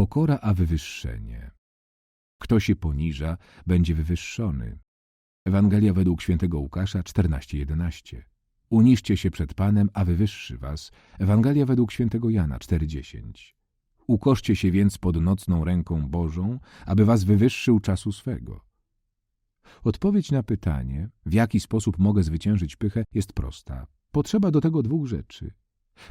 Pokora a wywyższenie. Kto się poniża, będzie wywyższony. Ewangelia według świętego Łukasza 14:11. Uniszcie się przed Panem, a wywyższy was. Ewangelia według świętego Jana 4:10. Ukoszcie się więc pod nocną ręką Bożą, aby was wywyższył czasu swego. Odpowiedź na pytanie, w jaki sposób mogę zwyciężyć pychę, jest prosta. Potrzeba do tego dwóch rzeczy.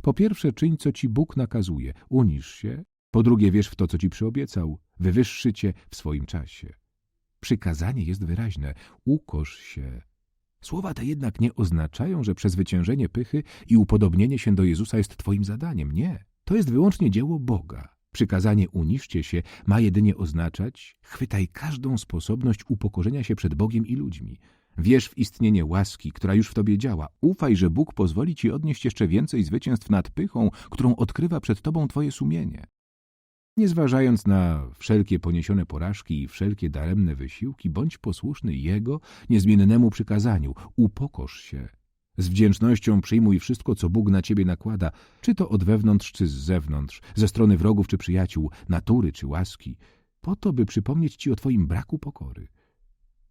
Po pierwsze, czyń, co ci Bóg nakazuje, unisz się. Po drugie, wierz w to, co ci przyobiecał, wywyższy cię w swoim czasie. Przykazanie jest wyraźne, ukosz się. Słowa te jednak nie oznaczają, że przezwyciężenie pychy i upodobnienie się do Jezusa jest twoim zadaniem. Nie, to jest wyłącznie dzieło Boga. Przykazanie uniszcie się ma jedynie oznaczać chwytaj każdą sposobność upokorzenia się przed Bogiem i ludźmi. Wierz w istnienie łaski, która już w tobie działa. Ufaj, że Bóg pozwoli ci odnieść jeszcze więcej zwycięstw nad pychą, którą odkrywa przed tobą twoje sumienie. Nie zważając na wszelkie poniesione porażki i wszelkie daremne wysiłki, bądź posłuszny Jego niezmiennemu przykazaniu. Upokorz się. Z wdzięcznością przyjmuj wszystko, co Bóg na ciebie nakłada, czy to od wewnątrz, czy z zewnątrz, ze strony wrogów czy przyjaciół, natury czy łaski, po to, by przypomnieć ci o twoim braku pokory.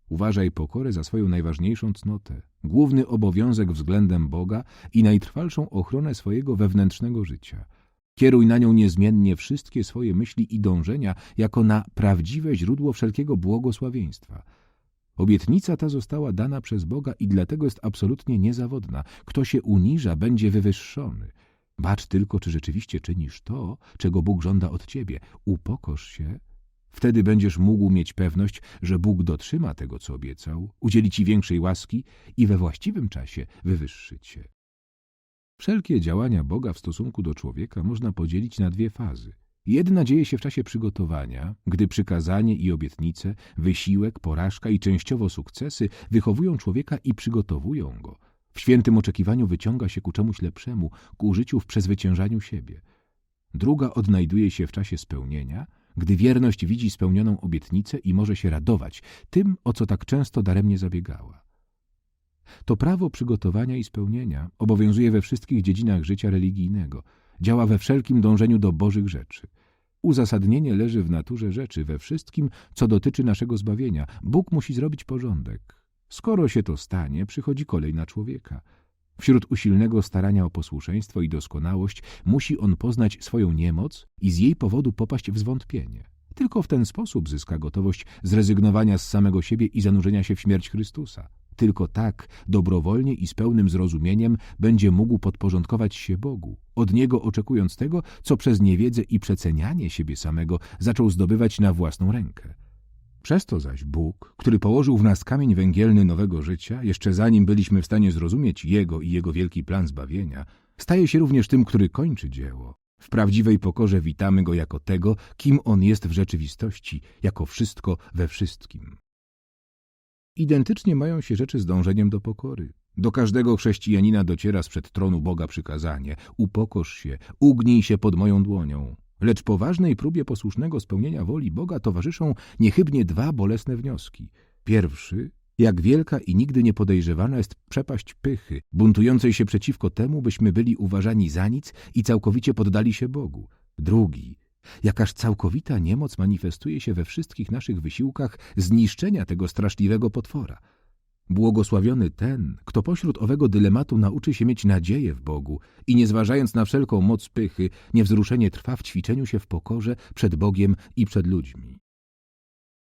Uważaj pokorę za swoją najważniejszą cnotę, główny obowiązek względem Boga i najtrwalszą ochronę swojego wewnętrznego życia. Kieruj na nią niezmiennie wszystkie swoje myśli i dążenia jako na prawdziwe źródło wszelkiego błogosławieństwa. Obietnica ta została dana przez Boga i dlatego jest absolutnie niezawodna. Kto się uniża, będzie wywyższony. Bacz tylko, czy rzeczywiście czynisz to, czego Bóg żąda od ciebie. Upokorz się. Wtedy będziesz mógł mieć pewność, że Bóg dotrzyma tego, co obiecał, udzieli ci większej łaski i we właściwym czasie wywyższy cię. Wszelkie działania Boga w stosunku do człowieka można podzielić na dwie fazy. Jedna dzieje się w czasie przygotowania, gdy przykazanie i obietnice, wysiłek, porażka i częściowo sukcesy wychowują człowieka i przygotowują go. W świętym oczekiwaniu wyciąga się ku czemuś lepszemu, ku życiu w przezwyciężaniu siebie. Druga odnajduje się w czasie spełnienia, gdy wierność widzi spełnioną obietnicę i może się radować tym, o co tak często daremnie zabiegała. To prawo przygotowania i spełnienia obowiązuje we wszystkich dziedzinach życia religijnego, działa we wszelkim dążeniu do Bożych rzeczy. Uzasadnienie leży w naturze rzeczy, we wszystkim, co dotyczy naszego zbawienia. Bóg musi zrobić porządek. Skoro się to stanie, przychodzi kolej na człowieka. Wśród usilnego starania o posłuszeństwo i doskonałość musi on poznać swoją niemoc i z jej powodu popaść w zwątpienie. Tylko w ten sposób zyska gotowość zrezygnowania z samego siebie i zanurzenia się w śmierć Chrystusa. Tylko tak, dobrowolnie i z pełnym zrozumieniem, będzie mógł podporządkować się Bogu, od Niego oczekując tego, co przez niewiedzę i przecenianie siebie samego zaczął zdobywać na własną rękę. Przez to zaś Bóg, który położył w nas kamień węgielny nowego życia, jeszcze zanim byliśmy w stanie zrozumieć Jego i Jego wielki plan zbawienia, staje się również tym, który kończy dzieło. W prawdziwej pokorze witamy Go jako tego, kim On jest w rzeczywistości, jako wszystko we wszystkim. Identycznie mają się rzeczy z dążeniem do pokory. Do każdego chrześcijanina dociera sprzed tronu Boga przykazanie upokorz się, ugnij się pod moją dłonią. Lecz poważnej próbie posłusznego spełnienia woli Boga towarzyszą niechybnie dwa bolesne wnioski. Pierwszy, jak wielka i nigdy nie podejrzewana jest przepaść pychy, buntującej się przeciwko temu, byśmy byli uważani za nic i całkowicie poddali się Bogu. Drugi, Jakaż całkowita niemoc manifestuje się we wszystkich naszych wysiłkach zniszczenia tego straszliwego potwora. Błogosławiony ten, kto pośród owego dylematu nauczy się mieć nadzieję w Bogu i nie zważając na wszelką moc pychy, niewzruszenie trwa w ćwiczeniu się w pokorze przed Bogiem i przed ludźmi.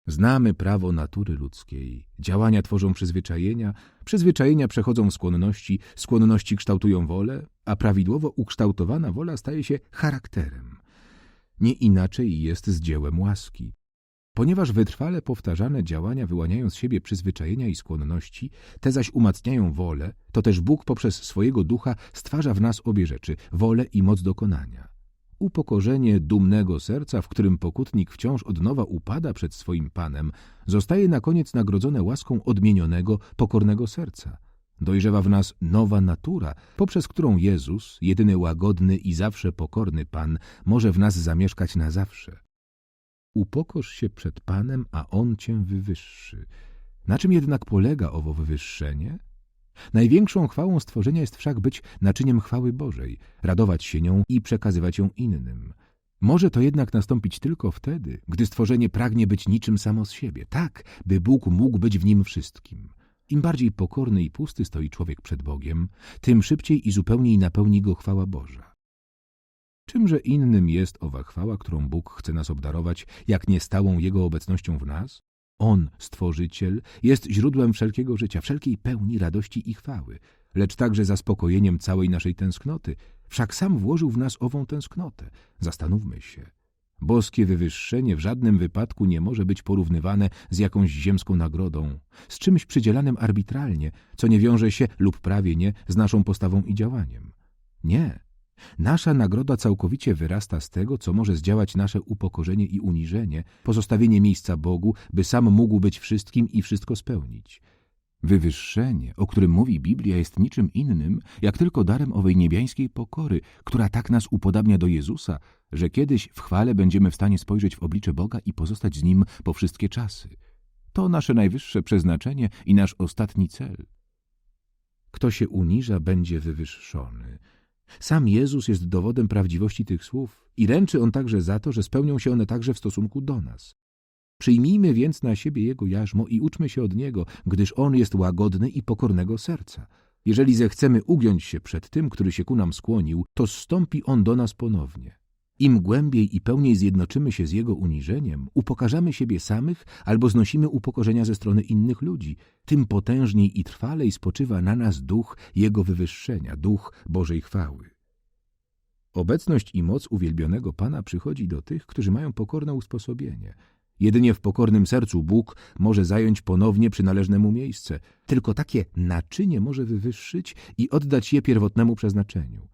Znamy prawo natury ludzkiej. Działania tworzą przyzwyczajenia, przyzwyczajenia przechodzą w skłonności, skłonności kształtują wolę, a prawidłowo ukształtowana wola staje się charakterem. Nie inaczej jest z dziełem łaski. Ponieważ wytrwale powtarzane działania wyłaniają z siebie przyzwyczajenia i skłonności, te zaś umacniają wolę, to też Bóg poprzez swojego ducha stwarza w nas obie rzeczy, wolę i moc dokonania. Upokorzenie dumnego serca, w którym pokutnik wciąż od nowa upada przed swoim Panem, zostaje na koniec nagrodzone łaską odmienionego, pokornego serca – Dojrzewa w nas nowa natura, poprzez którą Jezus, jedyny łagodny i zawsze pokorny Pan, może w nas zamieszkać na zawsze. Upokorz się przed Panem, a On cię wywyższy. Na czym jednak polega owo wywyższenie? Największą chwałą stworzenia jest wszak być naczyniem chwały Bożej, radować się nią i przekazywać ją innym. Może to jednak nastąpić tylko wtedy, gdy stworzenie pragnie być niczym samo z siebie, tak, by Bóg mógł być w nim wszystkim. Im bardziej pokorny i pusty stoi człowiek przed Bogiem, tym szybciej i zupełniej napełni go chwała Boża. Czymże innym jest owa chwała, którą Bóg chce nas obdarować, jak nie stałą Jego obecnością w nas? On, Stworzyciel, jest źródłem wszelkiego życia, wszelkiej pełni radości i chwały, lecz także zaspokojeniem całej naszej tęsknoty. Wszak sam włożył w nas ową tęsknotę. Zastanówmy się. Boskie wywyższenie w żadnym wypadku nie może być porównywane z jakąś ziemską nagrodą, z czymś przydzielanym arbitralnie, co nie wiąże się lub prawie nie z naszą postawą i działaniem. Nie. Nasza nagroda całkowicie wyrasta z tego, co może zdziałać nasze upokorzenie i uniżenie, pozostawienie miejsca Bogu, by sam mógł być wszystkim i wszystko spełnić. Wywyższenie, o którym mówi Biblia, jest niczym innym, jak tylko darem owej niebiańskiej pokory, która tak nas upodabnia do Jezusa, że kiedyś w chwale będziemy w stanie spojrzeć w oblicze Boga i pozostać z Nim po wszystkie czasy. To nasze najwyższe przeznaczenie i nasz ostatni cel. Kto się uniża, będzie wywyższony. Sam Jezus jest dowodem prawdziwości tych słów i ręczy On także za to, że spełnią się one także w stosunku do nas. Przyjmijmy więc na siebie Jego jarzmo i uczmy się od Niego, gdyż On jest łagodny i pokornego serca. Jeżeli zechcemy ugiąć się przed tym, który się ku nam skłonił, to zstąpi On do nas ponownie. Im głębiej i pełniej zjednoczymy się z Jego uniżeniem, upokarzamy siebie samych albo znosimy upokorzenia ze strony innych ludzi, tym potężniej i trwalej spoczywa na nas duch Jego wywyższenia, duch Bożej chwały. Obecność i moc uwielbionego Pana przychodzi do tych, którzy mają pokorne usposobienie. Jedynie w pokornym sercu Bóg może zająć ponownie przynależne mu miejsce. Tylko takie naczynie może wywyższyć i oddać je pierwotnemu przeznaczeniu.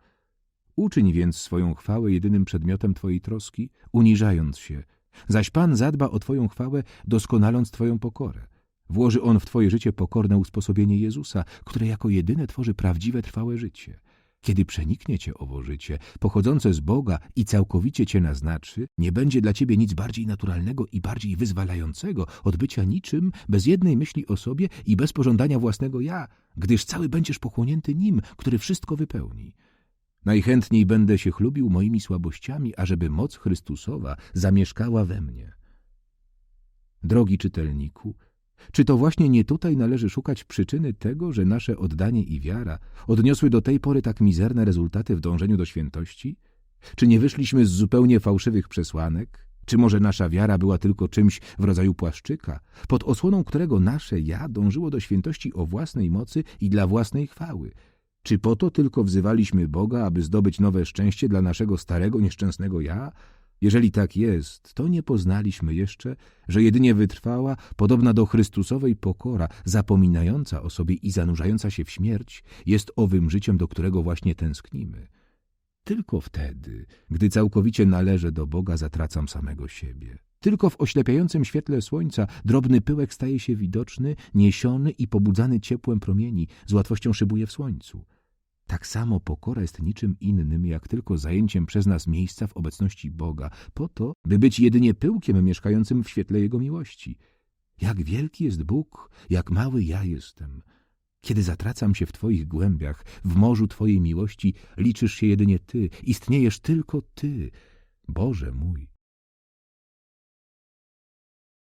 Uczyń więc swoją chwałę jedynym przedmiotem Twojej troski, uniżając się, zaś Pan zadba o Twoją chwałę, doskonaląc Twoją pokorę. Włoży On w Twoje życie pokorne usposobienie Jezusa, które jako jedyne tworzy prawdziwe, trwałe życie. Kiedy przeniknie Cię owo życie, pochodzące z Boga i całkowicie Cię naznaczy, nie będzie dla Ciebie nic bardziej naturalnego i bardziej wyzwalającego od bycia niczym, bez jednej myśli o sobie i bez pożądania własnego ja, gdyż cały będziesz pochłonięty Nim, który wszystko wypełni. Najchętniej będę się chlubił moimi słabościami, ażeby moc Chrystusowa zamieszkała we mnie. Drogi czytelniku, czy to właśnie nie tutaj należy szukać przyczyny tego, że nasze oddanie i wiara odniosły do tej pory tak mizerne rezultaty w dążeniu do świętości? Czy nie wyszliśmy z zupełnie fałszywych przesłanek? Czy może nasza wiara była tylko czymś w rodzaju płaszczyka, pod osłoną którego nasze ja dążyło do świętości o własnej mocy i dla własnej chwały, czy po to tylko wzywaliśmy Boga, aby zdobyć nowe szczęście dla naszego starego, nieszczęsnego ja? Jeżeli tak jest, to nie poznaliśmy jeszcze, że jedynie wytrwała, podobna do Chrystusowej pokora, zapominająca o sobie i zanurzająca się w śmierć, jest owym życiem, do którego właśnie tęsknimy. Tylko wtedy, gdy całkowicie należę do Boga, zatracam samego siebie. Tylko w oślepiającym świetle słońca drobny pyłek staje się widoczny, niesiony i pobudzany ciepłem promieni, z łatwością szybuje w słońcu. Tak samo pokora jest niczym innym, jak tylko zajęciem przez nas miejsca w obecności Boga, po to, by być jedynie pyłkiem mieszkającym w świetle Jego miłości. Jak wielki jest Bóg, jak mały ja jestem. Kiedy zatracam się w Twoich głębiach, w morzu Twojej miłości, liczysz się jedynie Ty, istniejesz tylko Ty, Boże mój.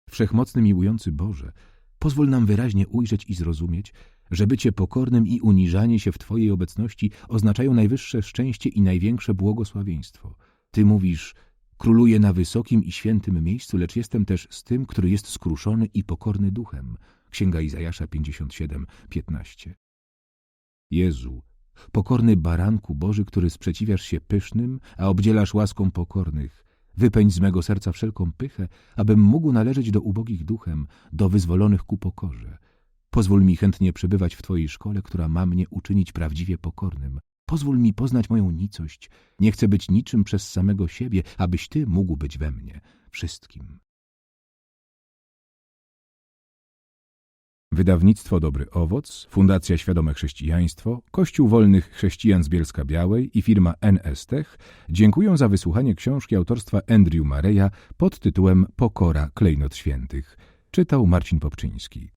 Wszechmocny miłujący Boże, pozwól nam wyraźnie ujrzeć i zrozumieć, że bycie pokornym i uniżanie się w Twojej obecności oznaczają najwyższe szczęście i największe błogosławieństwo. Ty mówisz, króluję na wysokim i świętym miejscu, lecz jestem też z tym, który jest skruszony i pokorny duchem. Księga Izajasza 57, 15. Jezu, pokorny baranku Boży, który sprzeciwiasz się pysznym, a obdzielasz łaską pokornych, wypędź z mego serca wszelką pychę, abym mógł należeć do ubogich duchem, do wyzwolonych ku pokorze. Pozwól mi chętnie przebywać w Twojej szkole, która ma mnie uczynić prawdziwie pokornym. Pozwól mi poznać moją nicość. Nie chcę być niczym przez samego siebie, abyś Ty mógł być we mnie, wszystkim. Wydawnictwo Dobry Owoc, Fundacja Świadome Chrześcijaństwo, Kościół Wolnych Chrześcijan z Bielska Białej i firma NS Tech dziękuję za wysłuchanie książki autorstwa Andrew Mareya pod tytułem Pokora Klejnot Świętych. Czytał Marcin Popczyński.